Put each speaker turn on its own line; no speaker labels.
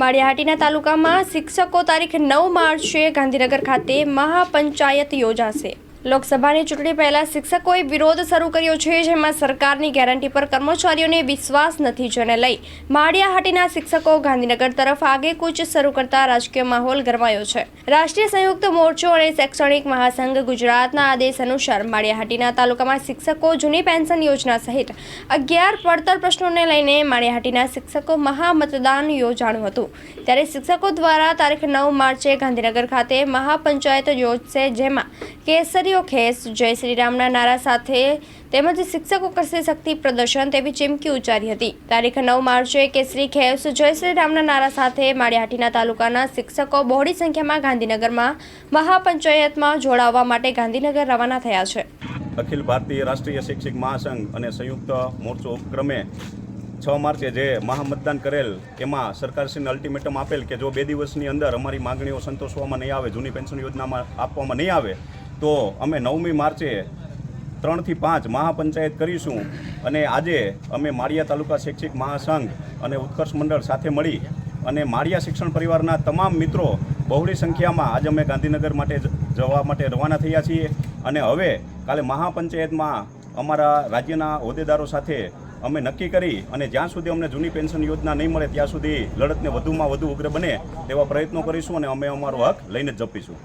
માળિયાહાટીના તાલુકામાં શિક્ષકો તારીખ નવ માર્ચે ગાંધીનગર ખાતે મહાપંચાયત યોજાશે. લોકસભાની ચૂંટણી પહેલા શિક્ષકોએ વિરોધ શરૂ કર્યો છે, જેમાં સરકારની ગેરંટી પર કર્મચારીઓને વિશ્વાસ નથી જેને લઈ માળિયાહાટીના શિક્ષકો ગાંધીનગર તરફ આગેકૂચ શરૂ કરતા રાજકીય માહોલ ગરમાયો છે. રાષ્ટ્રીય સંયુક્ત મોરચો અને શૈક્ષણિક મહાસંઘ ગુજરાતના આદેશ અનુસાર માળિયાહાટીના તાલુકામાં શિક્ષકો જૂની પેન્શન યોજના સહિત અગિયાર પડતર પ્રશ્નોને લઈને માળિયાહાટીના શિક્ષકો મહામતદાન યોજાણું હતું. ત્યારે શિક્ષકો દ્વારા તારીખ નવ માર્ચે ગાંધીનગર ખાતે મહાપંચાયત યોજશે, જેમાં કેસરીઓ ખેસ, જય શ્રીરામના નારા સાથે તેમજ શિક્ષકો કરશે શક્તિ પ્રદર્શન તેવી ચીમકી ઉચ્ચારી હતી. તારીખ નવ માર્ચે કેસરી ખેસ, જય શ્રીરામના નારા સાથે માળિયાહાટીના તાલુકાના શિક્ષકો બહોળી સંખ્યામાં ગાંધીનગરમાં મહાપંચાયતમાં જોડાવા માટે ગાંધીનગર રવાના થયા છે.
અખિલ ભારતીય રાષ્ટ્રીય શિક્ષક મહાસંઘ અને સંયુક્ત મોરચો ઉપક્રમે છ માર્ચે જે મહામતદાન કરેલ, એમાં સરકારશ્રીને અલ્ટિમેટમ આપેલ કે જો બે દિવસની અંદર અમારી માગણીઓ સંતોષવામાં નહીં આવે, જૂની પેન્શન યોજનામાં આપવામાં નહીં આવે તો અમે નવમી માર્ચે ત્રણથી પાંચ મહાપંચાયત કરીશું અને આજે અમે માળિયા તાલુકા શૈક્ષિક મહાસંઘ અને ઉત્કર્ષ મંડળ સાથે મળી અને માળિયા શિક્ષણ પરિવારના તમામ મિત્રો બહોળી સંખ્યામાં આજે અમે ગાંધીનગર માટે જવા માટે રવાના થયા છીએ. અને હવે કાલે મહાપંચાયતમાં અમારા રાજ્યના હોદ્દેદારો સાથે અમે નક્કી કરી અને જ્યાં સુધી અમને જૂની પેન્શન યોજના નહીં મળે ત્યાં સુધી લડતને વધુમાં વધુ ઉગ્ર બને તેવા પ્રયત્નો કરીશું અને અમે અમારો હક લઈને જ જપીશું.